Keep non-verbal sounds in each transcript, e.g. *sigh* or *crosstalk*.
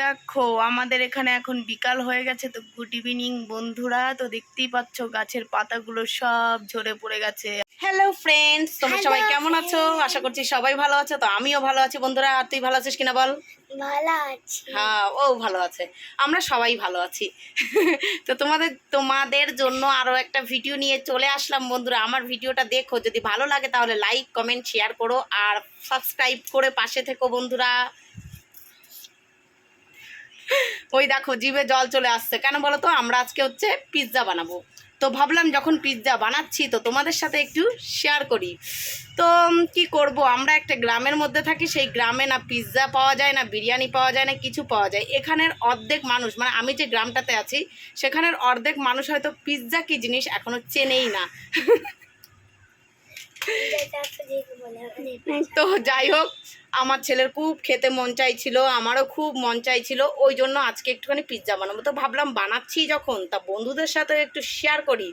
দেখো? আমাদের এখানে এখন বিকাল হয়ে গেছে তো গুড ইভিনিং বন্ধুরা। তো দেখতেই পাচ্ছ গাছের পাতাগুলো সব ঝরে পড়ে গেছে। হ্যালো ফ্রেন্ডস তোমরা সবাই কেমন আছো? আশা করছি সবাই ভালো আছো। তো আমিও ভালো আছি বন্ধুরা। আর তুই ভালো আছিস কিনা বল? ভালো আছি। হ্যাঁ ও ভালো আছে। আমরা সবাই ভালো আছি। তো তোমাদের তোমাদের জন্য আরও একটা ভিডিও নিয়ে চলে আসলাম বন্ধুরা। আমার ভিডিওটা দেখো। যদি ভালো লাগে তাহলে লাইক কমেন্ট শেয়ার করো। আর সাবস্ক্রাইব করে পাশে থেকো বন্ধুরা। *laughs* ওই দেখো, জিভে জল চলে আসছে। কেন বলো তো? আমরা আজকে হচ্ছে পিৎজা বানাবো। তো ভাবলাম যখন পিৎজা বানাচ্ছি, তো তোমাদের সাথে একটু শেয়ার করি। তো কি করব? আমরা একটা গ্রামের মধ্যে থাকি, সেই গ্রামে না পিৎজা পাওয়া যায় না, বিরিয়ানি পাওয়া যায় না, কিছু পাওয়া যায়। এখানের অর্ধেক মানুষ মানে আমি যে গ্রামটাতে আছি, সেখানের অর্ধেক মানুষ হয়তো পিৎজা কি জিনিস এখনও চেনেই না। *laughs* তো যাই হোক, আমার ছেলের খুব খেতে মন চাইছিল, আমারও খুব মন চাইছিল, ওই জন্য আজকে একটুখানি পিৎজা বানাবো। তো ভাবলাম বানাচ্ছি যখন, তা বন্ধুদের সাথে একটু শেয়ার করি।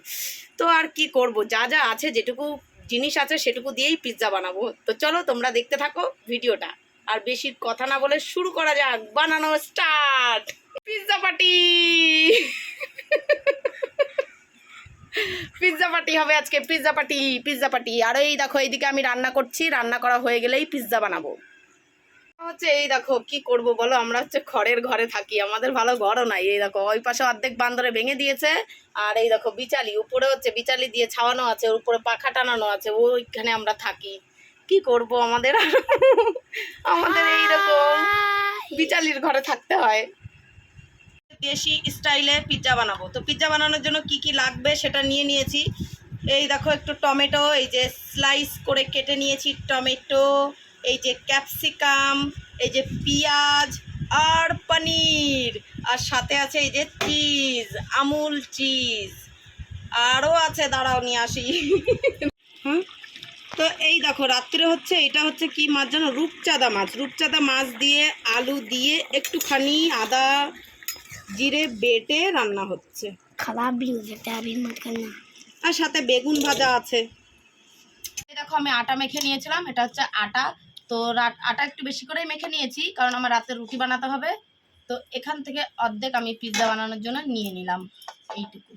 তো আর কি করব, যা যা আছে, যেটুকু জিনিস আছে, সেটুকু দিয়েই পিৎজা বানাবো। তো চলো, তোমরা দেখতে থাকো ভিডিওটা। আর বেশি কথা না বলে শুরু করা যাক, বানানো start pizza party pizza party হবে আজকে পিৎজা পার্টি পিৎজা পার্টি আর এই দেখো এইদিকে আমি রান্না করছি রান্না করা হয়ে গেলেই পিৎজা বানাবো। হচ্ছে এই দেখো কি করব বলো? আমরা হচ্ছে খড়ের ঘরে থাকি আমাদের ভালো ঘরও নাই। এই দেখো ওই পাশে অর্ধেক বান্দরে ভেঙে দিয়েছে। আর এই দেখো বিচালি উপরে হচ্ছে বিচালি দিয়ে ছাওয়ানো আছে ওর উপরে পাখা টানানো আছে ওইখানে আমরা থাকি। কি করব আমাদের? আমাদের এইরকম। বিচালির ঘরে থাকতে হয়। দেশি স্টাইলে পিৎজা বানাবো। তো পিৎজা বানানোর জন্য কি কি লাগবে সেটা নিয়ে নিয়েছি। এই দেখো একটু টমেটো, এই যে স্লাইস করে কেটে নিয়েছি টমেটো, এই যে ক্যাপসিকাম এই যে পেঁয়াজ আর পনির, আর সাথে আছে এই যে চিজ আমুল চিজ আরও আছে, দাঁড়াও নিয়ে আসি। তো এই দেখো, রাত্রে হচ্ছে, এটা হচ্ছে কি মাছ যেন রূপচাঁদা মাছ। রূপচাঁদা মাছ দিয়ে, আলু দিয়ে একটুখানি আদা জিরে বেটে রান্না হচ্ছে। খাবার আর সাথে বেগুন ভাজা আছে। দেখো আমি আটা মেখে নিয়েছিলাম এটা হচ্ছে আটা। তো আটা একটু বেশি করেই মেখে নিয়েছি কারণ আমার রাতে রুটি বানাতে হবে। তো এখান থেকে অর্ধেক আমি পিৎজা বানানোর জন্য নিয়ে নিলাম এইটুকু।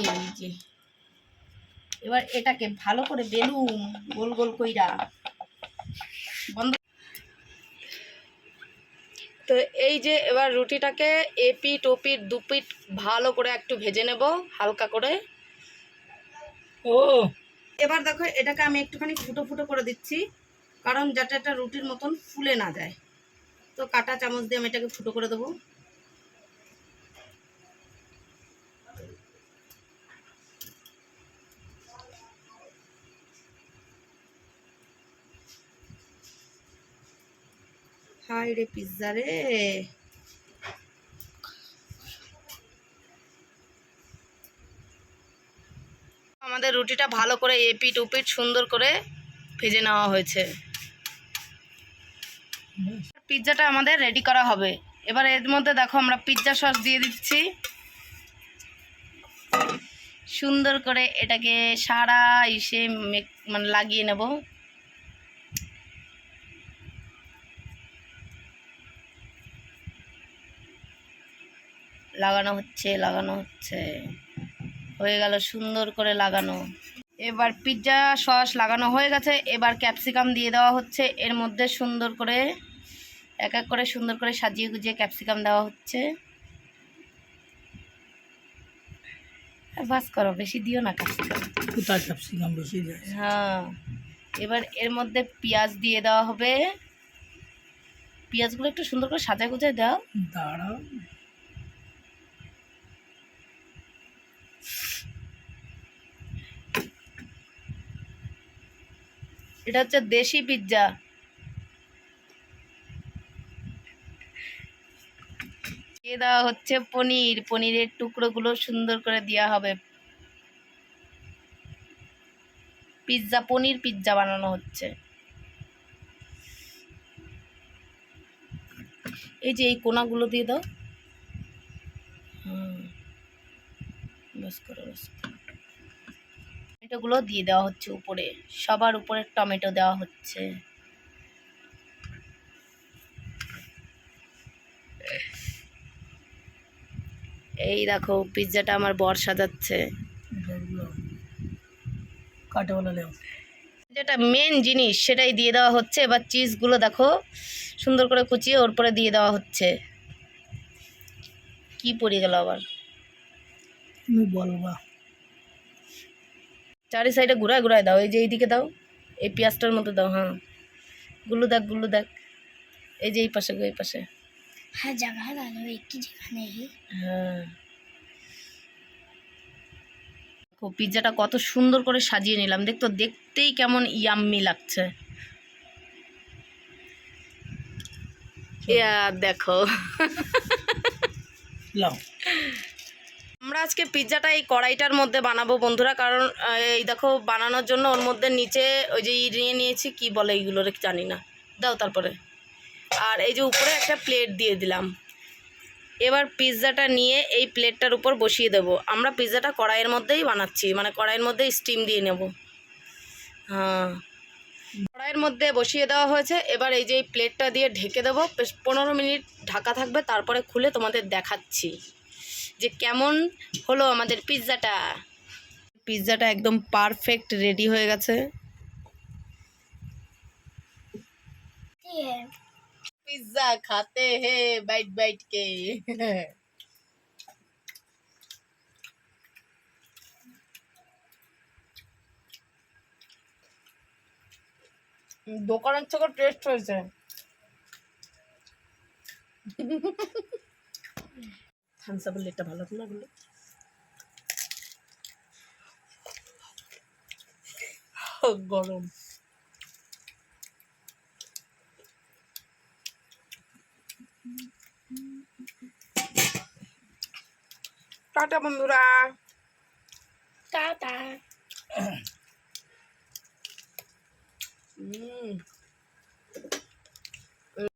এই যে। এবার এটাকে ভালো করে বেলুম গোল গোল কইরা। বন্ধ তো এই যে এবার রুটিটাকে এপিট ওপিট দুপিট ভালো করে একটু ভেজে নেব হালকা করে। ও। এবার দেখো এটাকে আমি একটুখানি ফুটো ফুটো করে দিচ্ছি কারণ যাতে এটা রুটির মতন ফুলে না যায়। তো কাটা চামচ দিয়ে আমি এটাকে ফুটো করে দেবো। হাই রে পিৎজা রে আমাদের রুটিটা ভালো করে এপিট উপিট সুন্দর করে ভেজে নেওয়া হয়েছে। পিৎজাটা আমাদের রেডি করা হবে। এবার এর মধ্যে দেখো আমরা পিৎজা সস দিয়ে দিচ্ছি। সুন্দর করে এটাকে সারা ইসে মানে লাগিয়ে নেব। লাগানো হচ্ছে লাগানো হচ্ছে। হয়ে গেল সুন্দর করে লাগানো। এবার পিৎজা সস লাগানো হয়ে গেছে এবার ক্যাপসিকাম দিয়ে দেওয়া হচ্ছে। এর মধ্যে সুন্দর করে এক এক করে সুন্দর করে সাজিয়ে গুজিয়ে ক্যাপসিকাম দেওয়া হচ্ছে। বাস করো বেশি দিও না ক্যাপসিকাম কোথায় ক্যাপসিকাম বেশি হ্যাঁ এবার এর মধ্যে পেঁয়াজ দিয়ে দেওয়া হবে। পেঁয়াজগুলো একটু সুন্দর করে সাজায় গুজায় দাও। দাঁড়াও। এটা হচ্ছে দেশি পিৎজা দিয়ে দেওয়া হচ্ছে পনির। পনিরের টুকরোগুলো সুন্দর করে দেওয়া হবে। পিৎজা পনির পিৎজা বানানো হচ্ছে। এই যে এই কোনাগুলো দিয়ে দাও। হুম। বাস করো বাস করো। টমেটোগুলো দিয়ে দেওয়া হচ্ছে উপরে। সবার উপরে টমেটো দেওয়া হচ্ছে। এই দেখো পিৎজাটা আমার বর সাজাচ্ছে। যেটা মেন জিনিস সেটাই দিয়ে দেওয়া হচ্ছে। এবার চিজগুলো দেখো সুন্দর করে কুচিয়ে ওর পরে দিয়ে দেওয়া হচ্ছে। কি পড়ে গেল আবার? বলবা চারি সাইডে ঘুরায় ঘুরায় দাও এই যে এইদিকে দাও এই পেঁয়াজটার মতো দাও হ্যাঁ। গুলো দেখগুলো দেখ। এই যে এই পাশে গো এই পাশে। হ্যাঁ জায়গা ভালো হ্যাঁ। পিৎজাটা কত সুন্দর করে সাজিয়ে নিলাম। দেখতো দেখতেই কেমন ইয়াম্মি লাগছে। দেখো। লাও আমরা আজকে পিৎজাটা এই কড়াইটার মধ্যে বানাবো বন্ধুরা, কারণ এই দেখো বানানোর জন্য ওর মধ্যে নিচে ওই যে নিয়ে নিয়েছি, কি বলে এইগুলো রে জানি না। দাও তারপরে। আর এই যে উপরে একটা প্লেট দিয়ে দিলাম। এবার পিৎজাটা নিয়ে এই প্লেটটার উপর বসিয়ে দেব। আমরা পিৎজাটা কড়াইয়ের মধ্যেই বানাচ্ছি মানে কড়াইয়ের মধ্যেই স্টিম দিয়ে নেব। হ্যাঁ। কড়াইয়ের মধ্যে বসিয়ে দেওয়া হয়েছে। এবার এই যে প্লেটটা দিয়ে ঢেকে দেবো। পনেরো মিনিট ঢাকা থাকবে, তারপরে খুলে তোমাদের দেখাচ্ছি। যে কেমন হলো আমাদের পিৎজাটা? পিৎজাটা একদম পারফেক্ট রেডি হয়ে গেছে। পিজ্জা খাতে হে বাইট বাইট কে। দোকানের থেকে টেস্ট হয়েছে। থামস আপের লেটটা ভালো লাগল গরম। টাটা বন্ধুরা। टाटा হুম